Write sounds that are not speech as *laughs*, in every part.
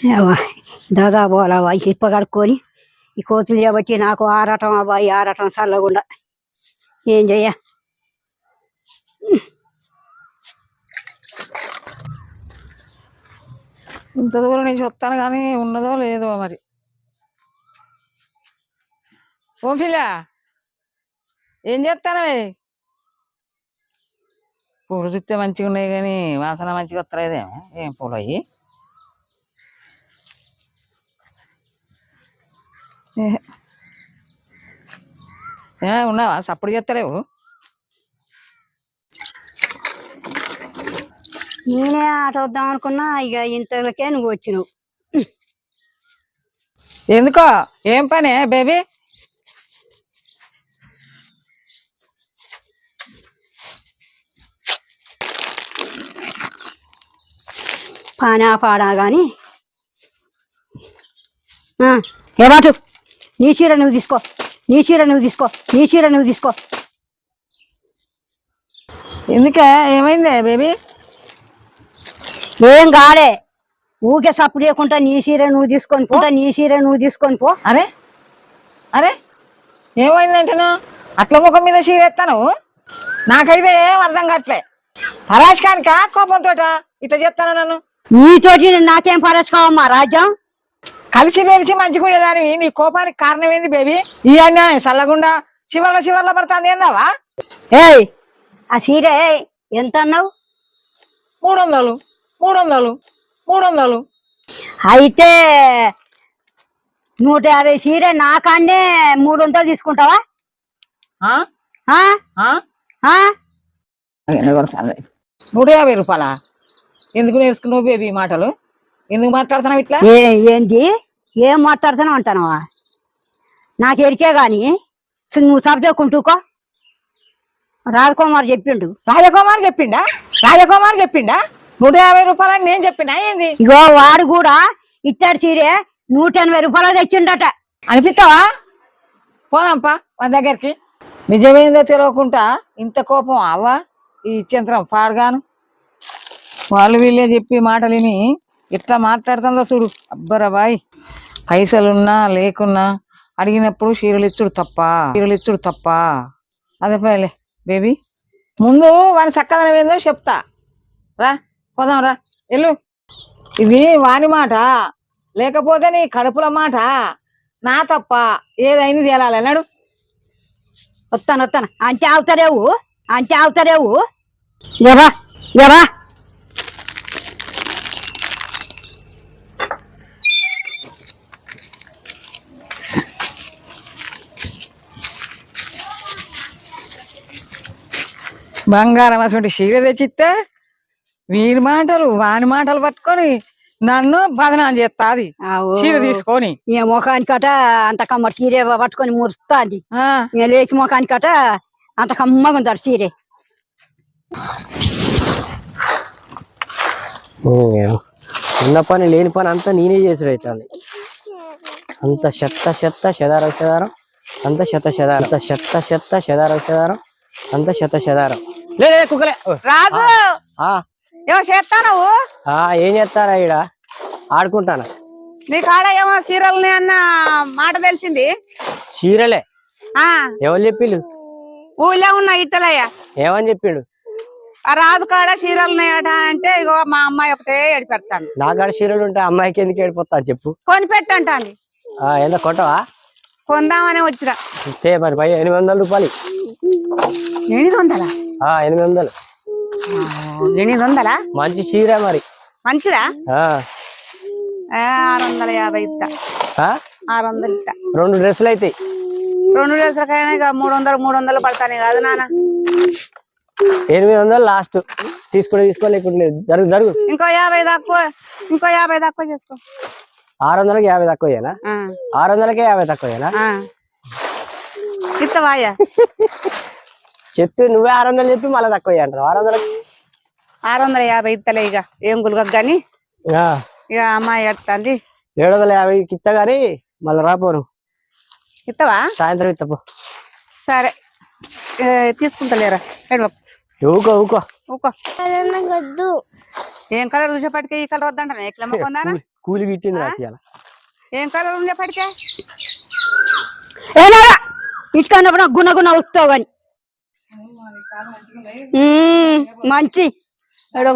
ఏవ్వ, దాదా పోలావా ఈ చిప్ప కడుక్కొని ఈ కోతులు చేయబట్టి నాకు ఆరాటం అబ్బాయి ఆరాటం చల్లకుండా. ఏం చెయ్య? ఇంత దూరం నేను చెప్తాను కానీ ఉన్నదో లేదో మరి. ఓ ఏం చేస్తానవే? పూలు చుట్టే మంచిగా ఉన్నాయి కానీ వాసన మంచిగా వస్తలేదేమో ఏం పూలు అయ్యి ఏహే. ఏ ఉన్నావా? సప్పుడు చేస్తలేవు? నేనే ఆట వద్దాం అనుకున్నా ఇక ఇంతలోకే నువ్వు వచ్చినావు. ఎందుకో? ఏం పని బేబీ? పానా పాడా కానీ ఏమాటు నీ చీర నువ్వు తీసుకో. నీ చీర నువ్వు తీసుకో. నీ చీర నువ్వు తీసుకో. ఎందుకే? ఏమైందే బేబీ? ఏం కాడే ఊకే సప్పుడు చేయకుండా నీ చీర నువ్వు తీసుకొని పో. నీ చీర నువ్వు తీసుకొని పో. అరే? అరే? ఏమైందంటేను అట్ల ముఖం మీద చీరెత్తాను నాకైతే ఏం అర్థం కావట్లే. పరాశకానికా కోపంతో ఇట్లా చెప్తాను నన్ను? నీతోటి నాకేం పరచుకోవమ్మా రాజ్యం? కలిసి మెలిసి మంచిగుండేదానివి నీ కోపానికి కారణం ఏంది బేబీ ఈ అన్యాయం చల్లగుండా చివర్ల చివర్ల పడుతుంది ఏందావా ఏయ్ ఆ చీర ఎంత అన్నావు మూడు వందలు మూడు వందలు మూడు వందలు అయితే నూట యాభై చీర నాకాన్నే మూడు వందలు తీసుకుంటావా ఆ? ఆ? ఆ? ఆ? నూట యాభై రూపాయలా ఎందుకు నేర్చుకున్నావు బేబీ మాటలు ఎందుకు మాట్లాడుతున్నావు ఇట్లా? ఏ ఏంది? ఏం మాట్లాడుతున్నావు అంటానవా? నాకు ఎరికే గాని నువ్వు సబ్జెక్కుంటుకో రాజకుమార్ చెప్పిండు. రాజకుమార్ చెప్పిండా? రాజకుమార్ చెప్పిండా? నూట యాభై రూపాయలని నేను చెప్పినా ఏంది? ఇగో వాడు కూడా ఇట్టాడు చీరే నూట ఎనభై రూపాయలు తెచ్చిండట. అనిపిస్తావా పోదాంపా మన దగ్గరికి. నిజమేందో తెలియకుండా ఇంత కోపం అవ్వా ఈ ఇచ్చేంతరం పాడుగాను. వాళ్ళు వీళ్ళే చెప్పి మాటలు విని ఇట్లా మాట్లాడుతుందా చూడు. అబ్బరా బాయ్. పైసలున్నా లేకున్నా అడిగినప్పుడు చీరలు ఇచ్చుడు తప్ప? చీరలు ఇచ్చుడు తప్ప? అదే పోయలే బేబీ. ముందు వాని చక్కదనం ఏందో చెప్తా. రా పోదాం రా. వెళ్ళు. ఇది వాని మాట. లేకపోతే నీ కడుపుల మాట. నా తప్ప ఏదైంది తేలాలి అన్నాడు. వస్తాను వస్తాను. అంటే అవుతారేవు అంటే అవుతారేవు ఎవరా ఎవరా బంగారం అటువంటి చీర తెచ్చిస్తే వీని మాటలు వాని మాటలు పట్టుకొని నన్ను బదనాలు చేస్తాది చీర తీసుకొని. ఈ ముఖానికట అంత కమ్మ చీరే పట్టుకొని మురుస్తాంది. లేచి ముఖానికట అంత కమ్మగా ఉంటాడు చీరే. ఉన్న పని లేని పని అంతా నేనే చేసుడు అవుతుంది అంత చెత్త చెత్త చెదారం చెదారం అంత చెత్త చెదారం అంత చెత్త చెత్త చెదారం చెదారం అంత చెత్త చెదారం. లే కుక్కలే. రాజు! ఆ, ఏమో చేస్తాను ఆ, ఏం చేస్తారా ఈడ? ఆడుకుంటాను? నీ కాడ ఏమో చీరలు అన్న మాట తెలిసింది. ఆ. ఎవరు చెప్పిండు ఊళ్ళో ఉన్న ఇట్టలయ్య. ఏమని చెప్పిండు ఆ రాజు కాడ చీరలు ఉన్నాయట అంటే ఇగో మా అమ్మాయి ఒకటే ఏడిపెడతాను నాకాడ చీరలు ఉంటే అమ్మాయికి ఎందుకు ఏడిపోతా చెప్పు. కొని పెట్టంటాంది ఆ, ఎంత కొట్టవా? కొందామని ఇస్తే మరి భయ ఎనిమిది వందల రూపాయలు. ఎనిమిది వందలా? ఎనిమిది వందలు. ఎనిమిది వందలా? మంచి చీర మరి. మంచిదా? ఆరు వందల యాభై ఇస్తా. ఆ? ఆరు వందలు ఇస్తా. రెండు డ్రెస్సులు అవుతాయి రెండు డ్రెస్సులకైనా మూడు వందలు మూడు వందలు పడతాను కాదు నాన్న. ఎనిమిది వందలు లాస్ట్. తీసుకుంటే తీసుకో లేకుంటే లేదు. జరుగు జరుగు. ఇంకో యాభై తక్కువ ఇంకో యాభై తక్కువ చేసుకో. ఆరు వందలకి యాభై తక్కువేనా ఆ, ఆరు వందలకే యాభై తక్కువేనా ఆ. *laughs* చెప్పి నువ్వే ఆరు వందలు చెప్పి మళ్ళీ తక్కువ అంటారు ఆరు వందలకి? ఆరు వందల యాభై ఇస్తలే ఇక ఏం గులగకు కానీ ఇక అమ్మాయి ఎడుతుంది ఏడు వందల యాభైకి ఇస్తా కానీ మళ్ళీ రాపోను ఇస్తావా సాయంత్రం ఇస్తపో సరే. తీసుకుంటలేరా ఊకో ఊకో. ఊకో. ఏం కలర్ చూసేపటికి ఈ కలర్ వద్దంటారా ఎట్లా కొందానా ఏం కలర్ ఉండే పడితే ఏనా ఇటుకన్నప్పుడు నాకు గుణ గుణ వస్తావు కానీ మంచి.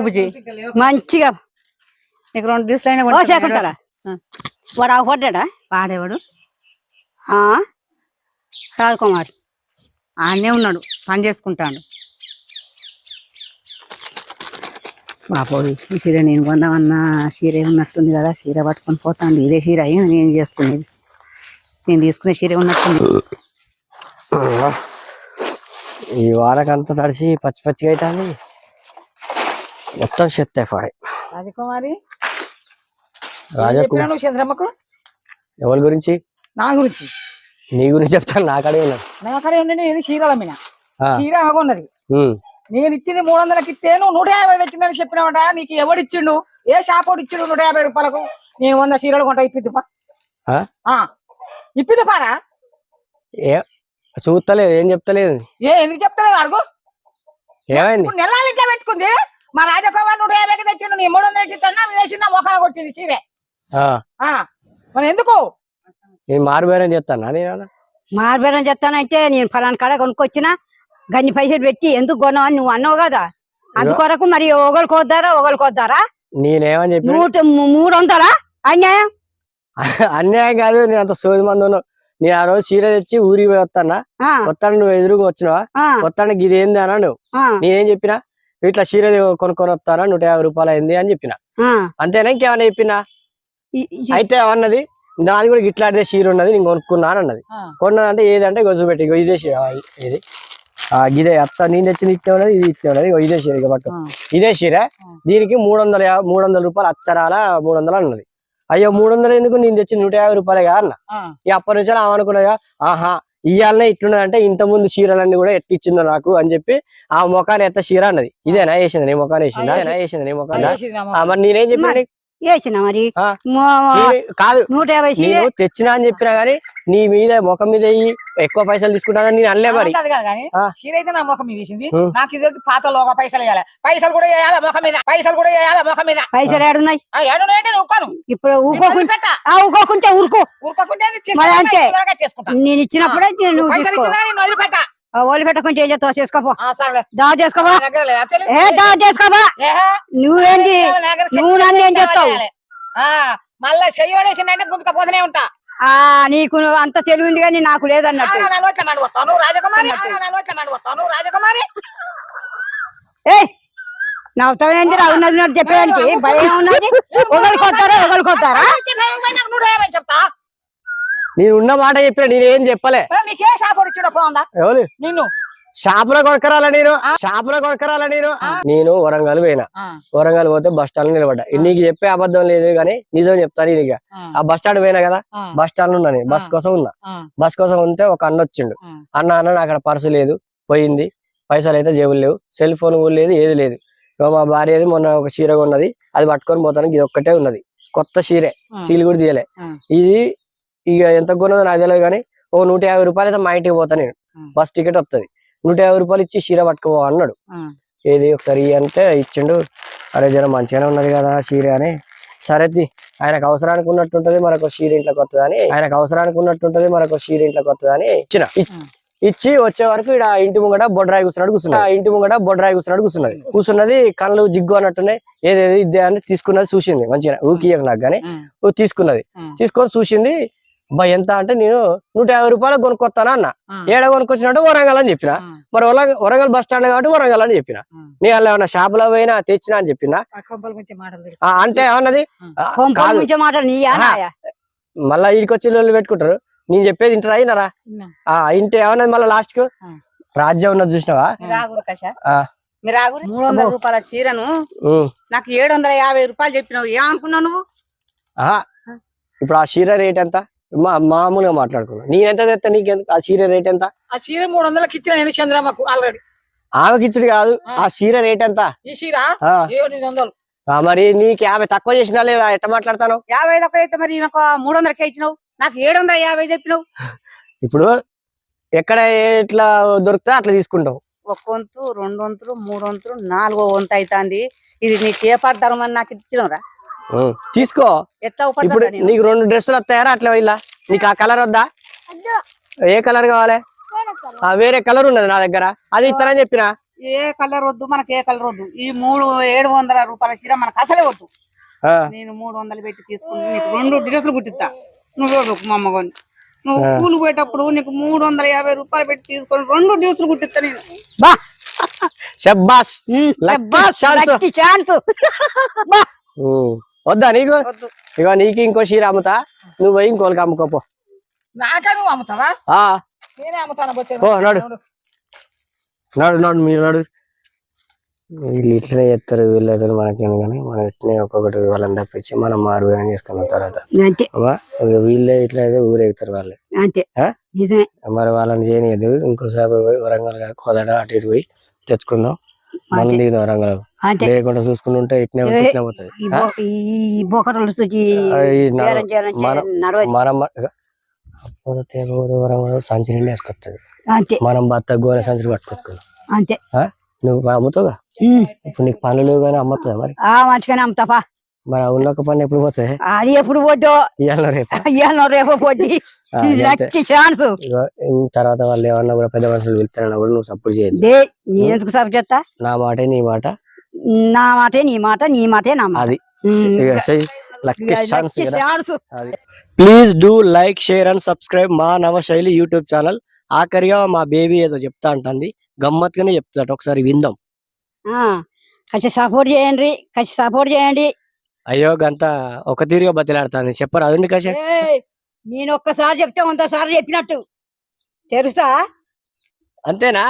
బుజ్జి. మంచిగా. నీకు రెండు దివసాలు అయినా చేకుంటారా? ఆ. వాడు అవపడ్డా వాడేవాడు. రాజకుమార్. ఆడనే ఉన్నాడు. పని చేసుకుంటాడు. బాబోయ్ ఈ చీర నేను కొందామన్నా. చీర ఉన్నట్టుంది కదా. చీర పట్టుకొని పోతాను ఇదే చీర అయ్యి నేను చేసుకునేది. నేను తీసుకునే చీర ఉన్నట్టుంది. ఈ వారకంతా తడిసి పచ్చి పచ్చిగా అవుతుంది మొత్తం చెత్త పాడే రాజకుమారి రాజకు చెప్పినాను చంద్రమ్మకు ఎవరి గురించి? నా గురించి. నీ గురించి చెప్తాను నాకడే ఉన్నాడు నా అక్కడే ఉండి నేను చీరల మీద. ఆ, చీర ఆగున్నది ఉమ్. నేను ఇచ్చింది మూడు వందలకి ఇస్తే నువ్వు నూట యాభై తెచ్చిందని చెప్పినావట. నీకు ఎవడిచ్చిండు ఏ షాప్ వాడు ఇచ్చిండు నూట యాభై రూపాయలకు? నేను వంద చీరలు కొంటా ఇప్పిద్దు పా చూస్తలేదు ఏం చెప్తలేదు? ఏ ఎందుకు చెప్తలేదు? అడుగు. ఏమైంది? నెలలు ఇట్లా పెట్టుకుంది. మా రాజకుమార్ నూట యాభైకి తెచ్చిండు నీ మూడు వందలకి ఇస్తాను వేసిన మొఖాన కొట్టింది చీరే. ఆ, ఆ, మరి ఎందుకు? నేను మారుబేరం చెప్తాను నేను మార్బేరం చెప్తానంటే నేను ఫలానా కాడ కొనుక్కొచ్చిన గన్ని పైసలు పెట్టి ఎందుకు కొన్నావు అని నువ్వు అన్నావు కదా? అందుకొరకు మరి ఒకరికి వద్దారా ఒకరికి వద్దారా నేనేమని చెప్పి మూడు వందలా? అన్యాయం? *laughs* అన్యాయం కాదు నేను అంత సోది మంది ఉన్నావు. నేను ఆ రోజు చీర తెచ్చి ఊరికి పోయి వస్తానా వస్తాను నువ్వు ఎదురుగా వచ్చినావా? వస్తానికి ఇది ఏంది అన్నా నువ్వు? నేనేం చెప్పినా? ఇట్లా చీర కొనుక్కొని వస్తానా నూట యాభై రూపాయలు అయింది అని చెప్పిన. అంతేనా ఇంకేమన్నా చెప్పినా? అయితే అన్నది నాది కూడా ఇట్లాంటిదే చీర ఉన్నది నేను కొనుక్కున్నా అని అన్నది. కొన్నదంటే ఏదంటే గొజ్జు పెట్టి ఇగో ఇదే ఇదే. అత్త నేను తెచ్చింది ఇచ్చే ఉన్నది ఇది ఇచ్చే ఉన్నది ఇదే చీర ఇక పట్టు. ఇదే చీర. దీనికి మూడు వందల మూడు వందల రూపాయలు అచ్చరాల మూడు వందలు అన్నది. అయ్యో మూడు వందలు ఎందుకు? నేను తెచ్చి నూట యాభై రూపాయలే అన్న. ఇక అప్పటి నుంచి ఆమె ఆహా ఇయ్యాలనే ఇట్లున్నదంటే ఇంత ముందు చీరలన్నీ కూడా ఎట్టిచ్చిందో నాకు అని చెప్పి ఆ మొఖాన్ని ఎత్త చీర అన్నది. ఇదేనా వేసింది నీ మొఖాన్ని వేసిందా? వేసింది. నీ మొఖాన్ని. మరి నేనేం చెప్పిన? మరి- వేసిన మరి? కాదు. నూట యాభై నేను తెచ్చినా అని చెప్పినా గానీ నీ మీద ముఖం మీద ఎక్కువ పైసలు తీసుకుంటానని నేను అనలే మరి. చీర అయితే నా ముఖం మీద వేసింది. నాకు ఇది పాతలో ఒక పైసలు వేయాలి పైసలు కూడా వేయాలి ముఖం మీద. పైసలు కూడా వేయాలి ముఖం మీద. పైసలు ఏడున్నాయి? ఆ, ఏడు నేనే ఉక్కాను ఇప్పుడు ఊకోకుంటే పెట్ట ఆ ఊకోకుంటే ఊరుకో. ఊరుకోకుంటే నేను ఇచ్చినప్పుడే నువ్వు వదిలిపెట్ట. ఓలి పెట్టకుంటే ఏం చేస్తావు చేసుకోపో దా చేసుకోపో. ఏ దా చేసుకోపో. నువ్వేంది? నువ్వు నన్ను ఏం చేస్తావు? మళ్ళా చెయ్యడేసిందంటే గుంతకపోతూనే ఉంటా. ఆ నీకు అంత తెలివి ఉంది కానీ నాకు లేదన్నట్టు. రాజకుమారి? ఏ నవ్వుతావేంటి రా ఉన్నది? చెప్పడానికి భయం ఉన్నది ఒకరికి వస్తారా ఒకరికి వస్తారా చెప్తా. నేను ఉన్న మాట చెప్పిన నేను ఏం చెప్పలే నీకే షాప్ ఇచ్చిన పోందా? ఎవరు? నిన్ను. షాపులో కొనకరాల నేను? షాపులో కొనకరాల నేను? నేను వరంగల్ పోయినా. వరంగల్ పోతే బస్ స్టాండ్ నిలబడ్డా. నీకు చెప్పే అబద్ధం లేదు కానీ నిజం చెప్తాను ఇక. ఆ, బస్ స్టాండ్ పోయినా కదా? బస్ స్టాండ్ ఉన్నా నేను. బస్. కోసం ఉన్నా. బస్ కోసం ఉంటే ఒక అన్న వచ్చిండు. అన్న అన్న నాకు అక్కడ పర్సు లేదు. పోయింది. పైసలు అయితే జేబులు లేవు. సెల్ ఫోన్ కూడా లేదు ఏది లేదు. మా భార్యది మొన్న ఒక చీర ఉన్నది అది పట్టుకొని పోతానికి ఇది ఒక్కటే ఉన్నది. కొత్త చీరే. సీల్ కూడా తీయలే. ఇది ఇక ఎంత కొన్నదో నాకు తెలియదు కానీ ఓ నూట యాభై రూపాయలు అయితే మా ఇంటికి పోతా నేను. బస్ టికెట్ వస్తది నూట యాభై రూపాయలు ఇచ్చి చీర పట్టుకోపో అన్నాడు. ఏది ఒకసారి అంటే ఇచ్చిండు. అరే జర మంచిగానే ఉన్నది కదా చీర అని. సరే. ఆయనకు అవసరానికి ఉన్నట్టుంటది మనకు చీర ఇంట్లోకి వస్తుందని ఆయనకు అవసరానికి ఉన్నట్టుంటది మనకు చీర ఇంట్లోకి వస్తుందని ఇచ్చిన. ఇచ్చి వచ్చే వరకు ఇక్కడ ఇంటి ముంగట బొడ్రాయి కూర్చున్నాడు కూర్చున్నది ఆ ఇంటి ముంగట బొడ్రాయి కూర్చున్నాడు కూర్చున్నది. కూర్చున్నది కళ్ళు జిగ్గు అన్నట్టున్నాయి. ఏదేది ఇదే అని తీసుకున్నది చూసింది మంచిగా. ఊకియకు నాకు కానీ తీసుకున్నది. తీసుకొని చూసింది బా ఎంత అంటే నేను నూట యాభై రూపాయలు కొనుక్కొస్తానా అన్న. ఏడ కొనుక్కొచ్చినట్టు వరంగల్ అని చెప్పిన. మరి వరంగల్ వరంగల్ బస్ స్టాండ్ కాబట్టి వరంగల్ అని చెప్పిన. ఆ. నీ అలా ఏమన్నా షాపులో పోయినా తెచ్చినా అని చెప్పిన? అంటే ఏమన్నది. మళ్ళా వచ్చి లొల్లి పెట్టుకుంటారు. నేను చెప్పేది ఇంటర్ అయినరా ఇంటే ఏమన్నది మళ్ళీ లాస్ట్కు. రాజ్యం ఉన్నది చూసినావా? మూడు వందల రూపాయల చీరను. నాకు ఏడు వందల యాభై రూపాయలు చెప్పినావు. ఏమనుకున్నావు నువ్వు? ఆహా. ఇప్పుడు ఆ చీర రేట్ ఎంత? మా మామూలుగా మాట్లాడుకున్నాం. నేను ఎంత తెస్తా నీకెందుకు? ఆ చీర రేట్ ఎంత? ఆ చీర మూడు వందలకి ఇచ్చిన నేను చంద్రమ్మకు ఆల్రెడీ ఆమెకి ఇచ్చుడు కాదు. ఆ. చీర రేట్ ఎంత? ఈ చీర? వందలు. మరి నీకు యాభై తక్కువ చేసినా లేదా? ఎట్ట మాట్లాడతాను? యాభై ఐదు అయితే మరి మూడు వందలకే ఇచ్చినావు. నాకు ఏడు వందల యాభై చెప్పినావు. ఇప్పుడు ఎక్కడ ఎట్లా దొరికితే అట్లా తీసుకుంటాం ఒక వంతు రెండు వంతులు మూడు వంతులు నాలుగో వంతు అవుతుంది ఇది నీకు ఏ పడతారు అని నాకు ఇచ్చినవరా. తీసుకో. ఇప్పుడు? నీకు రెండు డ్రెస్సులు వస్తాయారా అట్లా ఇలా. నీకు ఆ కలర్ వద్దా? ఏ కలర్ కావాలి? ఆ వేరే కలర్ ఉన్నది నా దగ్గర. అది ఇస్తానని చెప్పిన. ఏ కలర్ వద్దు మనకి ఏ కలర్ వద్దు. ఈ మూడు ఏడు వందల రూపాయల చీర మనకు అసలే వద్దు. నేను మూడు వందలు పెట్టి తీసుకుని నీకు రెండు డ్రెస్సులు కుట్టిస్తా. నువ్వు మా అమ్మగాని నువ్వు. స్కూల్ పోయేటప్పుడు నీకు మూడు వందల యాభై రూపాయలు పెట్టి తీసుకొని రెండు డ్రెస్సులు కుట్టిస్తా నేను. బా! *laughs* షబ్బాస్ ఛాన్స్. *laughs* వద్దా నీకు? ఇక నీకు ఇంకో చీర అమ్ముతా. నువ్వు పోయి ఇంకోళ్ళకి అమ్ముకోపో నాకే నువ్వు అమ్ముతావా? ఆ. నేనే అమ్ముతాను బొచ్చే ఓ, నడు. నడు. నడు మీరు నడు. వీళ్ళు ఇట్లనే చేస్తారు వీళ్ళు అయితే మనకేం కానీ మనం ఇట్లనే ఒక్కొక్కటి వాళ్ళని తప్పించి మనం మారువేరం చేసుకున్న తర్వాత. వీళ్ళే ఇట్లా అయితే ఊరేగుతారు వాళ్ళు. మరి వాళ్ళని చేయనియదు ఇంకోసారి పోయి వరంగల్ కాదు, కోదాడ అటు ఇటు పోయి తెచ్చుకుందాం. దిగుదాం అంతే లేకుండా చూసుకుని ఉంటే ఇట్నే ఉంటే ఇట్నే పోతుంది ఈ బో- ఈ బొకరలు చూసి ఆ, ఈ నడు- బేరం చేయాలని మనం- నడవదు. మనం అప్పుడు తేగూరు వరంగల్ సంచి నిండి వేసుకొస్తుంది అంతే. మనం బత్త గోనె సంచులు పట్టుకొచ్చుకుందాం అంతే. నువ్వు అమ్ముతావుగా? ఉమ్, ఇప్పుడు నీకు పనులు లేవు కానీ మరి? ఆ మంచిగానే అమ్ముతాపా మరి ఉన్న పని ఎప్పుడు పోతాయి అది ఎప్పుడు ఇవాళ రేపు. ఇయ్యాల రేపు *laughs* అంతే. Lucky chance. తర్వాత వాళ్ళు ఏమన్నా కూడా పెద్ద మనుషులు వెళ్తారన్నా కూడా నువ్వు సపోర్ట్ చేయద్దు. దే నేను ఎందుకు సబ్ చేస్తా? నా మాటే నీ మాట. నా మాటే నీ మాట నీ మాటే నా అది. Lucky chance please do like share and subscribe మా నవశైలి యూట్యూబ్ ఛానల్. ఆఖరిగా మా బేబీ ఏదో చెప్తా అంటుంది. గమ్మత్తుగానే చెప్తాట ఒకసారి విందాం. కొంచెం సపోర్ట్ చేయండి. కొంచెం సపోర్ట్ చేయండి. అయ్యో గంత ఒక తీరుగా బతిలాడుతుంది. చెప్పరు అదండి ఏయ్, నేను ఒక్కసారి చెప్తే వంద సార్లు చెప్పినట్టు. తెలుసా? అంతేనా?